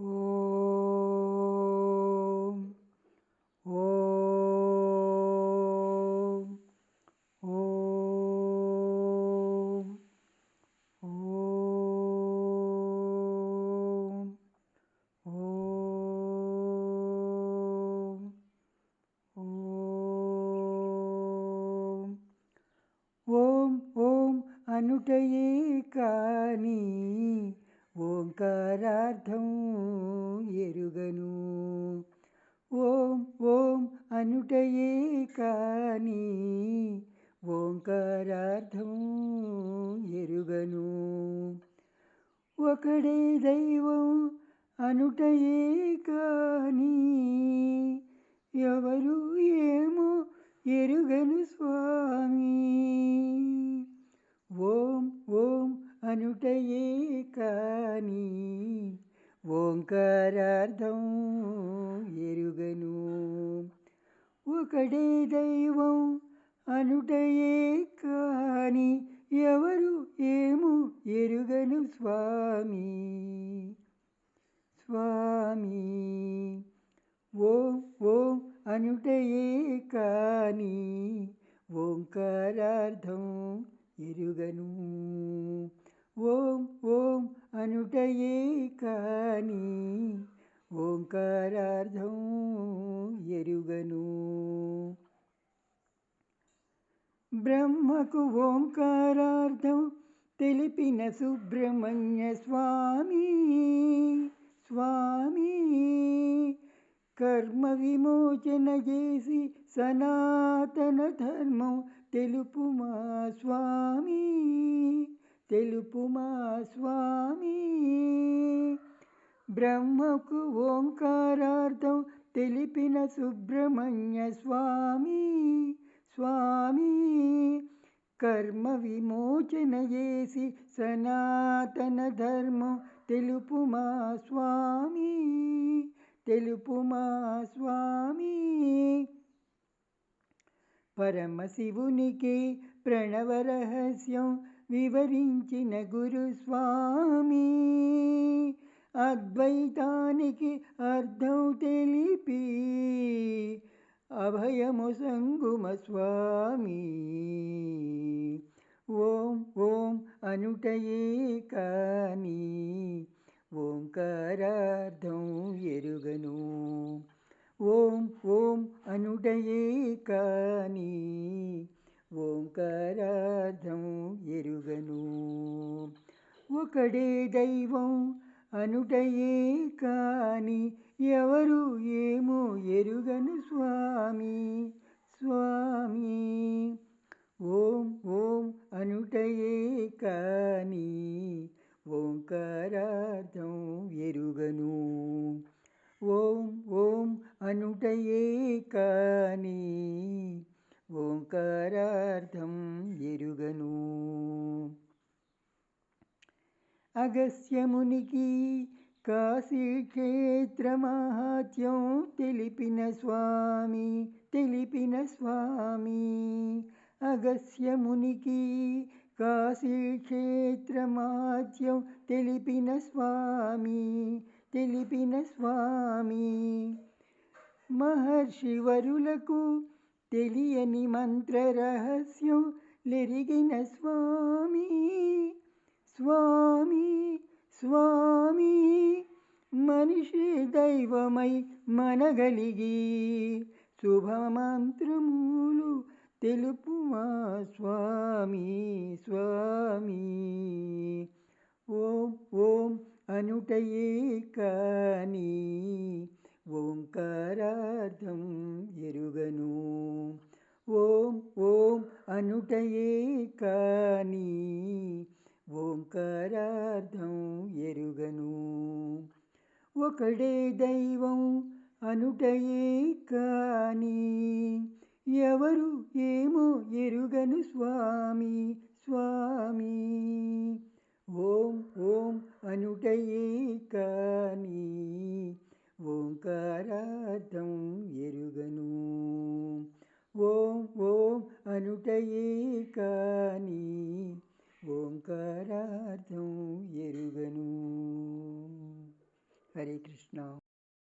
ఓం ఓం ఓం ఓం ఓం ఓం ఓం ఓం అనుటయే కాని ఓంకారార్థం కాని ఓంకారార్థం ఎరుగను. ఒకడే దైవం అనుటయే కానీ ఎవరు ఏమో ఎరుగను స్వామి. ఓం ఓం అనుటయే కానీ ఓంకారార్థం ఎరుగను. ఒకడే దైవం అనుటయే కాని ఎవరు ఏము ఎరుగను స్వామి. స్వామి ఓం ఓం అనుటయే కాని ఓంకారార్థం ఎరుగను. ఓం ఓం అనుటయే కాని ఓంకారార్థం ఎరుగను బ్రహ్మకు ఓంకారార్థం తెలిపిన సుబ్రహ్మణ్య స్వామి స్వామి. కర్మ విమోచన చేసి సనాతన ధర్మం తెలుపుమా స్వామి తెలుపుమా స్వామి. బ్రహ్మకు ఓంకారార్థం తెలిపిన సుబ్రహ్మణ్య స్వామి స్వామి. కర్మ విమోచన చేసి సనాతన ధర్మం తెలుపుమా స్వామి. తెలుపుమా స్వామి. పరమశివునికి ప్రణవ రహస్యం వివరించిన గురుస్వామి అద్వైతానికి అర్థం తెలిపి అభయము సంగుమ స్వామి ఓం ఓం అనుటయే కాని ఓంకారార్థం ఎరుగను. ఓం ఓం అనుటయే కాని ఓంకారార్థం ఎరుగను. ఒకడే దైవం అనుటయే కాని ఎవరు ఏమో ఎరుగను స్వామి స్వామి. ఓం ఓం అనుటయే కాని ఓంకారార్థం ఎరుగను. ఓం ఓం అనుటయే కాని ఓంకారార్థం ఎరుగను. అగస్యమునికి కాశీక్షేత్ర మహాత్యం తెలిపిన స్వామి తెలిపిన స్వామి. అగస్యమునికి కాశీక్షేత్ర మహాత్యం తెలిపిన స్వామి తెలిపిన స్వామి. మహర్షివరులకు తెలియని మంత్ర రహస్యం లెరిగిన స్వామి స్వామి. స్వామి మనిషి దైవమై మనగలిగి శుభమంత్రములు తెలుపుమా స్వామి స్వామి. ఓం ఓం అనుటయే కానీ ఓంకారార్థం ఎరుగను. ఓం ఓం అనుటయే కానీ ఓంకారార్థం ఎరుగను. ఒకడే దైవం అనుటయే కానీ ఎవరు ఏమో ఎరుగను స్వామి స్వామి. ఓం ఓం అనుటయే కానీ ఓంకారార్థం ఎరుగను. ఓం ఓం అనుటయే కానీ ఓంకారార్థం ఎరుగను హరే కృష్ణ